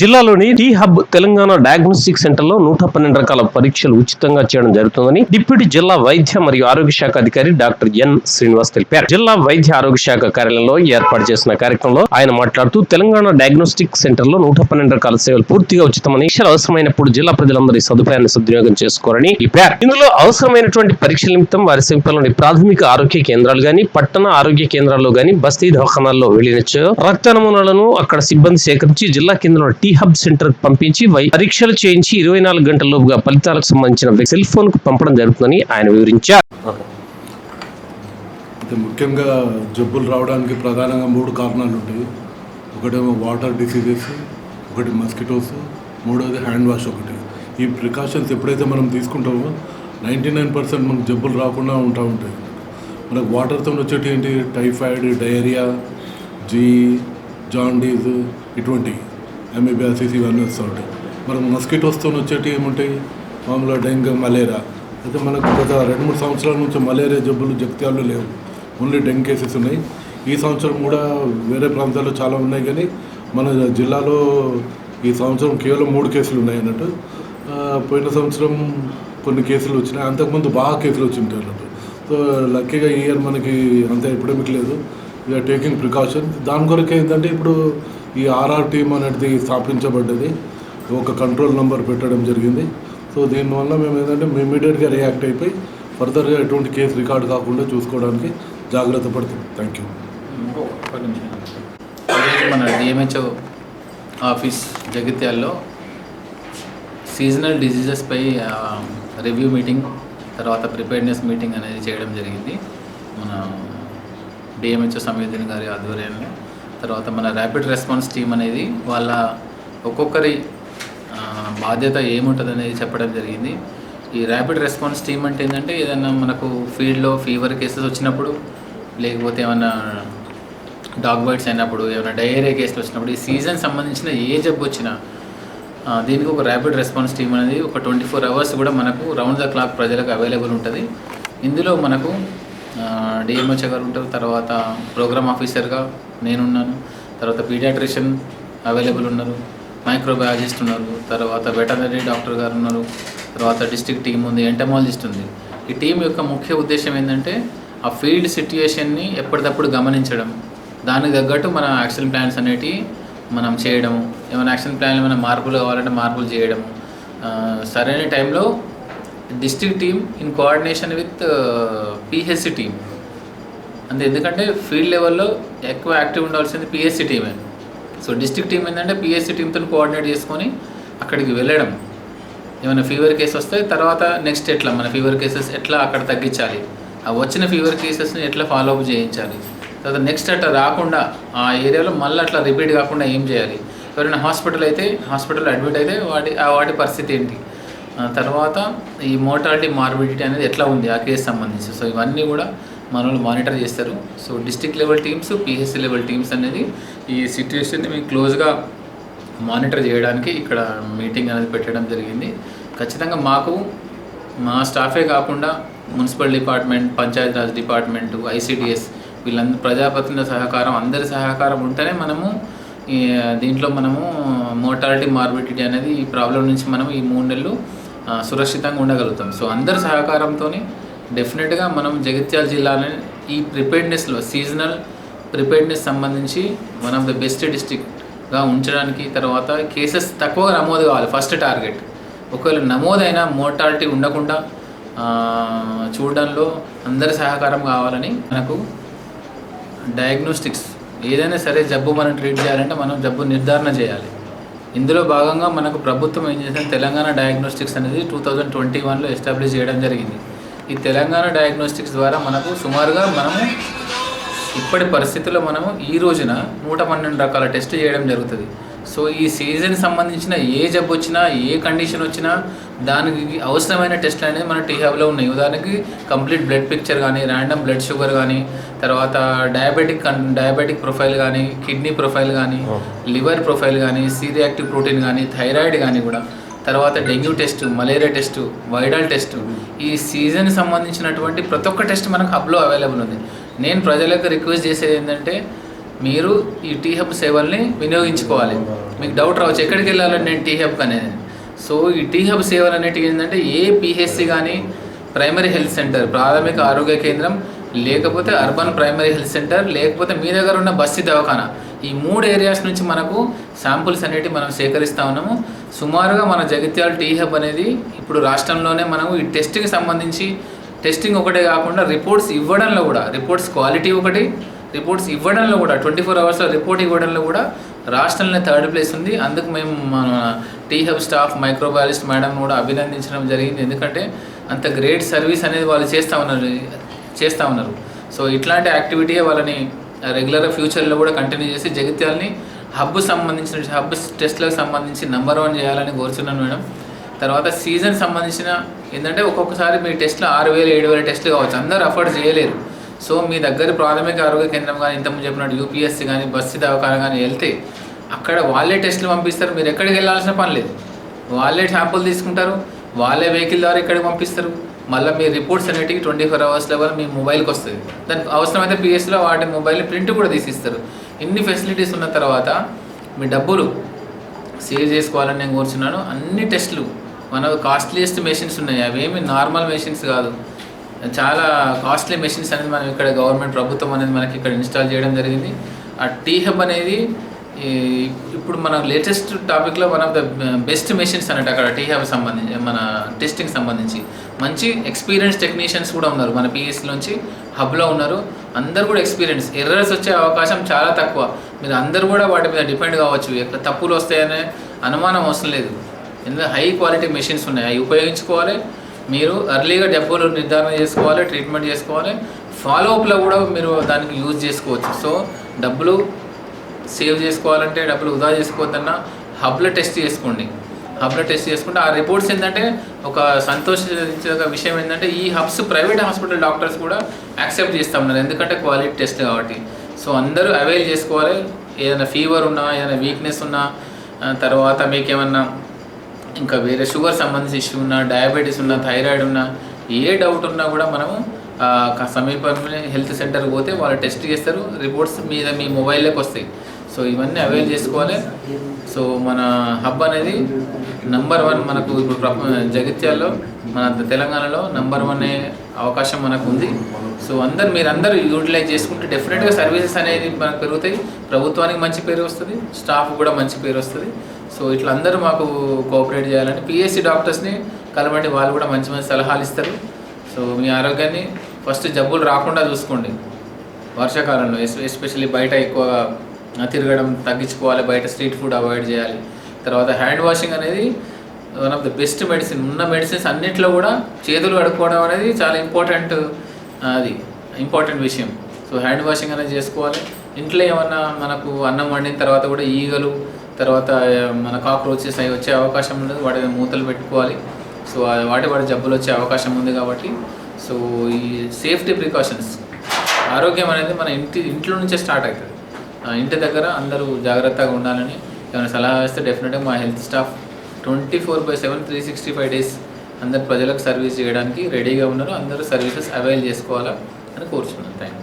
జిల్లాలోని tea hub Telangana diagnostic సెంటర్లో నూట పన్నెండు రకాల పరీక్షలు ఉచితంగా చేయడం జరుగుతుందని డిప్యూటీ జిల్లా వైద్య మరియు ఆరోగ్య శాఖ అధికారి డాక్టర్ ఎన్ శ్రీనివాస్ తెలిపారు. జిల్లా వైద్య ఆరోగ్య శాఖ కార్యాలయంలో ఏర్పాటు చేసిన కార్యక్రమంలో ఆయన మాట్లాడుతూ తెలంగాణ డయాగ్నోస్టిక్ సెంటర్లో నూట పన్నెండు రకాల సేవలు పూర్తిగా ఉచితమని పరీక్షలు అవసరమైనప్పుడు జిల్లా ప్రజలందరి సదుపాయాన్ని సద్వినియోగం చేసుకోరని తెలిపారు ఇందులో అవసరమైనటువంటి పరీక్షల నిమిత్తం వారి సమీపంలోని ప్రాథమిక ఆరోగ్య కేంద్రాలు గాని పట్టణ ఆరోగ్య కేంద్రాల్లో గాని బస్తీ దవాఖానాల్లో వెళ్ళినచ్చు రక్త నమూనాలను అక్కడ సిబ్బంది సేకరించి జిల్లా కేంద్రంలో టీ హబ్ సెంటర్ పంపించి వై పరీక్షలు చేయించి ఇరవై నాలుగు గంటల్లోపుగా ఫలితాలకు సంబంధించిన సెల్ ఫోన్కు పంపడం జరుగుతుందని ఆయన వివరించారు. ముఖ్యంగా జబ్బులు రావడానికి ప్రధానంగా మూడు కారణాలు ఉంటాయి. ఒకటేమో వాటర్ డిసీజెస్ ఒకటి మస్కిటోస్ మూడోది హ్యాండ్ వాష్ ఒకటి. ఈ ప్రికాషన్స్ ఎప్పుడైతే మనం తీసుకుంటామో నైంటీ నైన్ పర్సెంట్ మనకు జబ్బులు రాకుండా ఉంటా ఉంటాయి. మనకు వాటర్తో వచ్చేటి ఏంటి? టైఫాయిడ్ డయేరియా జీ జాండీస్ ఇటువంటి ఎంబీబీఆర్సీసీ ఇవన్నీ వస్తూ ఉంటాయి. మనకు మస్కిటోస్తో వచ్చేటివి ఏముంటాయి? మామూలుగా డెంగ్యూ మలేరియా. అయితే మనకు గత రెండు మూడు సంవత్సరాల నుంచి మలేరియా జబ్బులు జక్త్యాలు లేవు. ఓన్లీ డెంగ్ కేసెస్ ఉన్నాయి. ఈ సంవత్సరం కూడా వేరే ప్రాంతాల్లో చాలా ఉన్నాయి కానీ మన జిల్లాలో ఈ సంవత్సరం కేవలం మూడు కేసులు ఉన్నాయి అన్నట్టు. పోయిన సంవత్సరం కొన్ని కేసులు వచ్చినాయి. అంతకుముందు బాగా కేసులు వచ్చి ఉంటాయి అన్నట్టు. సో లక్కీగా ఈ ఇయర్ మనకి అంత ఎపిడమిక్ లేదు. We are taking precaution. దాని కొరకు ఏంటంటే ఇప్పుడు ఈ ఆర్ఆర్ టీమ్ అనేది స్థాపించబడ్డది. ఒక కంట్రోల్ నెంబర్ పెట్టడం జరిగింది. సో దీనివల్ల మేము ఏంటంటే ఇమీడియట్గా రియాక్ట్ అయిపోయి ఫర్దర్గా ఎటువంటి కేసు రికార్డ్ కాకుండా చూసుకోవడానికి జాగ్రత్త పడుతుంది. Thank you. మన డిఎంహెచ్ఓ ఆఫీస్ జగిత్యాల్లో సీజనల్ డిజీజెస్పై రివ్యూ మీటింగ్ తర్వాత ప్రిపేర్నెస్ మీటింగ్ అనేది చేయడం జరిగింది. మన డిఎంహెచ్ఓ సంవేదన్ గారి ఆధ్వర్యంలో. తర్వాత మన ర్యాపిడ్ రెస్పాన్స్ టీం అనేది వాళ్ళ ఒక్కొక్కరి బాధ్యత ఏముంటుంది అనేది చెప్పడం జరిగింది. ఈ ర్యాపిడ్ రెస్పాన్స్ టీం అంటే ఏంటంటే ఏదైనా మనకు ఫీల్డ్లో ఫీవర్ కేసెస్ వచ్చినప్పుడు లేకపోతే ఏమైనా డాగ్ బైట్స్ అయినప్పుడు ఏమైనా డయేరియా కేసులు వచ్చినప్పుడు ఈ సీజన్ సంబంధించిన ఏ జబ్బు వచ్చినా దీనికి ఒక ర్యాపిడ్ రెస్పాన్స్ టీం అనేది ఒక ట్వంటీ ఫోర్ అవర్స్ కూడా మనకు రౌండ్ ద క్లాక్ ప్రజలకు అవైలబుల్ ఉంటుంది. ఇందులో మనకు డిఎంహెచ్ఓ గారు ఉంటారు. తర్వాత ప్రోగ్రామ్ ఆఫీసర్గా నేనున్నాను తర్వాత పీడియాట్రిషియన్ అవైలబుల్ ఉన్నారు. మైక్రోబయాలజిస్ట్ ఉన్నారు. తర్వాత వెటనరీ డాక్టర్ గారు ఉన్నారు. తర్వాత డిస్ట్రిక్ట్ టీం ఉంది. ఎంటమాలజిస్ట్ ఉంది. ఈ టీం యొక్క ముఖ్య ఉద్దేశం ఏంటంటే ఆ ఫీల్డ్ సిట్యుయేషన్ని ఎప్పటికప్పుడు గమనించడం. దానికి తగ్గట్టు మన యాక్షన్ ప్లాన్స్ అనేటివి మనం చేయడం. ఏమైనా యాక్షన్ ప్లాన్ ఏమైనా మార్పులు కావాలంటే మార్పులు చేయడం. సరైన టైంలో district team in coordination with PHC team అంతే ఎందుకంటే ఫీల్డ్ లెవెల్లో ఎక్కువ యాక్టివ్ ఉండాల్సింది పిహెచ్సి టీమే సో డిస్ట్రిక్ట్ టీం ఏంటంటే పిహెచ్సి టీంతో కోఆర్డినేట్ చేసుకొని అక్కడికి వెళ్ళడం. ఏమైనా ఫీవర్ కేసు వస్తే తర్వాత నెక్స్ట్ ఎట్లా మన ఫీవర్ కేసెస్ ఎట్లా అక్కడ తగ్గించాలి? ఆ వచ్చిన ఫీవర్ కేసెస్ని ఎట్లా ఫాలో అప్ చేయించాలి? తర్వాత నెక్స్ట్ అట్లా రాకుండా ఆ ఏరియాలో మళ్ళీ అట్లా రిపీట్ కాకుండా ఏం చేయాలి? ఎవరైనా హాస్పిటల్ అయితే హాస్పిటల్ అడ్మిట్ అయితే వాటి ఆ వాటి పరిస్థితి ఏంటి? తర్వాత ఈ మోటాలిటీ మార్బిడిటీ అనేది ఎట్లా ఉంది? ఆ కేసు సంబంధించి. సో ఇవన్నీ కూడా మన వాళ్ళు మానిటర్ చేస్తారు. So district level teams PHC level teams అనేది ఈ సిచ్యువేషన్ని మీకు క్లోజ్గా మానిటర్ చేయడానికి ఇక్కడ మీటింగ్ అనేది పెట్టడం జరిగింది. ఖచ్చితంగా మాకు మా స్టాఫే కాకుండా municipal department Panchayati Raj department ICDS వీళ్ళందరూ ప్రజాప్రతినిధుల సహకారం అందరి సహకారం ఉంటేనే మనము దీంట్లో మనము మోటాలిటీ మార్బిడిటీ అనేది ఈ ప్రాబ్లం నుంచి మనం ఈ మూడు నెలలు సురక్షితంగా ఉండగలుగుతాం. సో అందరి సహకారంతో డెఫినెట్గా మనం జగిత్యాల జిల్లాని ఈ ప్రిపేర్డ్నెస్లో సీజనల్ ప్రిపేర్డ్నెస్ సంబంధించి వన్ ఆఫ్ ద బెస్ట్ డిస్టిక్గా ఉంచడానికి తర్వాత కేసెస్ తక్కువగా నమోదు కావాలి ఫస్ట్ టార్గెట్ ఒకవేళ నమోదైన మోర్టాలిటీ ఉండకుండా చూడడంలో అందరి సహకారం కావాలని మనకు డయాగ్నోస్టిక్స్ ఏదైనా సరే జబ్బు మనం ట్రీట్ చేయాలంటే మనం జబ్బు నిర్ధారణ చేయాలి. ఇందులో భాగంగా మనకు ప్రభుత్వం ఏం చేసింది? తెలంగాణ డయాగ్నోస్టిక్స్ అనేది టూ థౌజండ్ ట్వంటీ వన్లో ఎస్టాబ్లిష్ చేయడం జరిగింది. ఈ తెలంగాణ డయాగ్నోస్టిక్స్ ద్వారా మనకు సుమారుగా మనము ఇప్పటి పరిస్థితుల్లో మనము ఈ రోజున నూట పన్నెండు రకాల టెస్ట్ చేయడం జరుగుతుంది. సో ఈ సీజన్ సంబంధించిన ఏ జబ్బు వచ్చినా ఏ కండిషన్ వచ్చినా దానికి అవసరమైన టెస్ట్లు అనేది మన టీ హబ్లో ఉన్నాయి. ఉదాహరణకి కంప్లీట్ బ్లడ్ పిక్చర్ కానీ ర్యాండమ్ బ్లడ్ షుగర్ కానీ తర్వాత డయాబెటిక్ డయాబెటిక్ ప్రొఫైల్ కానీ కిడ్నీ ప్రొఫైల్ కానీ లివర్ ప్రొఫైల్ కానీ సి రియాక్టివ్ ప్రోటీన్ కానీ థైరాయిడ్ కానీ కూడా. తర్వాత dengue test malaria test viral test ఈ సీజన్ సంబంధించినటువంటి ప్రతి ఒక్క టెస్ట్ మనకు హబ్లో అవైలబుల్ ఉంది. నేను ప్రజలకు రిక్వెస్ట్ చేసేది ఏంటంటే మీరు ఈ టీ హబ్ సేవల్ని వినియోగించుకోవాలి. మీకు డౌట్ రావచ్చు ఎక్కడికి వెళ్ళాలని నేను టీ హబ్ అనేది. సో ఈ టీ హబ్ సేవలు అనేటివి ఏంటంటే ఏ పిహెచ్సి కానీ ప్రైమరీ హెల్త్ సెంటర్ ప్రాథమిక ఆరోగ్య కేంద్రం లేకపోతే అర్బన్ ప్రైమరీ హెల్త్ సెంటర్ లేకపోతే మీ దగ్గర ఉన్న బస్సు దవాఖాన. ఈ మూడు ఏరియాస్ నుంచి మనకు శాంపుల్స్ అనేటివి మనం సేకరిస్తూ ఉన్నాము. సుమారుగా మన జగిత్యాల టీ హబ్ అనేది ఇప్పుడు రాష్ట్రంలోనే మనము ఈ టెస్ట్కి సంబంధించి టెస్టింగ్ ఒకటే కాకుండా రిపోర్ట్స్ ఇవ్వడంలో కూడా రిపోర్ట్స్ క్వాలిటీ ఒకటి రిపోర్ట్స్ ఇవ్వడంలో కూడా ట్వంటీ ఫోర్ అవర్స్లో రిపోర్ట్ ఇవ్వడంలో కూడా రాష్ట్రంలో థర్డ్ ప్లేస్ ఉంది. అందుకు మేము మన T hub staff microbiologist madam కూడా అభినందించడం జరిగింది. ఎందుకంటే అంత గ్రేట్ సర్వీస్ అనేది వాళ్ళు చేస్తూ ఉన్నారు చేస్తూ ఉన్నారు. సో ఇట్లాంటి యాక్టివిటీయే వాళ్ళని రెగ్యులర్గా ఫ్యూచర్లో కూడా కంటిన్యూ చేసి జగిత్యాలని హబ్ సంబంధించిన హబ్ టెస్ట్లకు సంబంధించి నెంబర్ వన్ చేయాలని కోరుతున్నాను మేడం. తర్వాత సీజన్ సంబంధించిన ఏంటంటే ఒక్కొక్కసారి మీ టెస్ట్లు ఆరు వేలు ఏడు వేల టెస్ట్లు కావచ్చు. అందరూ అఫోర్డ్ చేయలేరు. సో మీ దగ్గర ప్రాథమిక ఆరోగ్య కేంద్రం కానీ ఇంతకుముందు చెప్పినట్టు యూపీఎస్సీ కానీ బస్సు దవాఖాన కానీ వెళ్తే అక్కడ వాళ్ళే టెస్టులు పంపిస్తారు. మీరు ఎక్కడికి వెళ్ళాల్సిన పని లేదు. వాళ్ళే శాంపుల్ తీసుకుంటారు. వాళ్ళే వెహికల్ ద్వారా ఇక్కడికి పంపిస్తారు. మళ్ళీ మీ రిపోర్ట్స్ అనేటివి ట్వంటీ ఫోర్ అవర్స్ లెవెల్ మీ మొబైల్కి వస్తుంది దానికి అవసరమైతే పిఎస్లో వాటి మొబైల్ ప్రింట్ కూడా తీసిస్తారు. ఇన్ని ఫెసిలిటీస్ ఉన్న తర్వాత మీ డబ్బులు సేవ్ చేసుకోవాలని నేను కోరుచున్నాను. అన్ని టెస్టులు మన కాస్ట్లీయెస్ట్ మెషిన్స్ ఉన్నాయి. అవేమి నార్మల్ మెషిన్స్ కాదు. చాలా కాస్ట్లీ మెషిన్స్ అనేది మనం ఇక్కడ గవర్నమెంట్ ప్రభుత్వం అనేది మనకి ఇక్కడ ఇన్స్టాల్ చేయడం జరిగింది. ఆ టీ హబ్ అనేది ఇప్పుడు మన లేటెస్ట్ టాపిక్లో one of the best machines అన్నట్టు అక్కడ టీ హబ్ సంబంధించి మన టెస్టింగ్ సంబంధించి. మంచి ఎక్స్పీరియన్స్ టెక్నీషియన్స్ కూడా ఉన్నారు. మన పిఎస్సి నుంచి హబ్లో ఉన్నారు. అందరు కూడా ఎక్స్పీరియన్స్ ఎర్రర్స్ వచ్చే అవకాశం చాలా తక్కువ. మీరు అందరు కూడా వాటి మీద డిపెండ్ కావచ్చు. ఎక్కడ తప్పులు వస్తాయనే అనుమానం అవసరం లేదు. ఎందుకంటే హై క్వాలిటీ మెషిన్స్ ఉన్నాయి. అవి ఉపయోగించుకోవాలి. మీరు అర్లీగా డబ్బులు నిర్ధారణ చేసుకోవాలి ట్రీట్మెంట్ చేసుకోవాలి. ఫాలోఅప్లో కూడా మీరు దానికి యూజ్ చేసుకోవచ్చు. సో డబ్బులు సేవ్ చేసుకోవాలంటే డబ్బులు వృధా చేసుకోవద్దన్నా హబ్లో టెస్ట్ చేసుకోండి. హబ్లో టెస్ట్ చేసుకుంటే ఆ రిపోర్ట్స్ ఏంటంటే ఒక సంతోషించే విషయం ఏంటంటే ఈ హబ్స్ ప్రైవేట్ హాస్పిటల్ డాక్టర్స్ కూడా యాక్సెప్ట్ చేస్తామన్నారు ఎందుకంటే క్వాలిటీ టెస్ట్ కాబట్టి. సో అందరూ అవైల్ చేసుకోవాలి. ఏదైనా ఫీవర్ ఉన్నా ఏదైనా వీక్నెస్ ఉన్నా తర్వాత మీకు ఏమన్నా ఇంకా వేరే షుగర్ సంబంధించి ఇష్యూ ఉన్నా డయాబెటీస్ ఉన్నా థైరాయిడ్ ఉన్నా ఏ డౌట్ ఉన్నా కూడా మనము సమీపంలో హెల్త్ సెంటర్కి పోతే వాళ్ళు టెస్ట్ చేస్తారు రిపోర్ట్స్ మీద మీ మొబైల్లోకి వస్తాయి. సో ఇవన్నీ అవైల్ చేసుకోవాలి. సో మన హబ్ అనేది నంబర్ వన్ మనకు ఇప్పుడు ప్రప- జగిత్యాల్లో మన తెలంగాణలో నంబర్ వన్ అనే అవకాశం మనకు ఉంది. సో అందరు మీరందరూ యూటిలైజ్ చేసుకుంటే డెఫినెట్గా సర్వీసెస్ అనేది మనకు పెరుగుతాయి. ప్రభుత్వానికి మంచి పేరు వస్తుంది. స్టాఫ్ కూడా మంచి పేరు వస్తుంది. సో ఇట్లా అందరూ మాకు కోఆపరేట్ చేయాలని పిఎస్సి డాక్టర్స్ని కలవండి వాళ్ళు కూడా మంచి మంచి సలహాలు ఇస్తారు. సో మీ ఆరోగ్యాన్ని ఫస్ట్ జబ్బులు రాకుండా చూసుకోండి. వర్షాకాలంలో ఎస్పెషల్లీ బయట ఎక్కువ తిరగడం తగ్గించుకోవాలి బయట స్ట్రీట్ ఫుడ్ అవాయిడ్ చేయాలి. తర్వాత హ్యాండ్ వాషింగ్ అనేది one of the best medicine. ఉన్న మెడిసిన్స్ అన్నింటిలో కూడా చేతులు కడుక్కోవడం అనేది చాలా ఇంపార్టెంట్ అది ఇంపార్టెంట్ విషయం. సో హ్యాండ్ వాషింగ్ అనేది చేసుకోవాలి. ఇంట్లో ఏమన్నా మనకు అన్నం వండిన తర్వాత కూడా ఈగలు తర్వాత మన కాక్రోచెస్ అవి వచ్చే అవకాశం ఉండదు. వాటి మూతలు పెట్టుకోవాలి. సో వాటి వాటి జబ్బులు వచ్చే అవకాశం ఉంది కాబట్టి సో ఈ సేఫ్టీ ప్రికాషన్స్. ఆరోగ్యం అనేది మన ఇంటి ఇంట్లో నుంచే స్టార్ట్ అవుతుంది. ఆ ఇంటి దగ్గర అందరూ జాగ్రత్తగా ఉండాలని ఏమైనా సలహా వేస్తే డెఫినెట్గా మా health staff twenty four by seven three sixty five days అందరు ప్రజలకు సర్వీస్ చేయడానికి రెడీగా ఉన్నారు. అందరూ సర్వీసెస్ అవైల్ చేసుకోవాలా అని కోరుచున్నాను. Thank you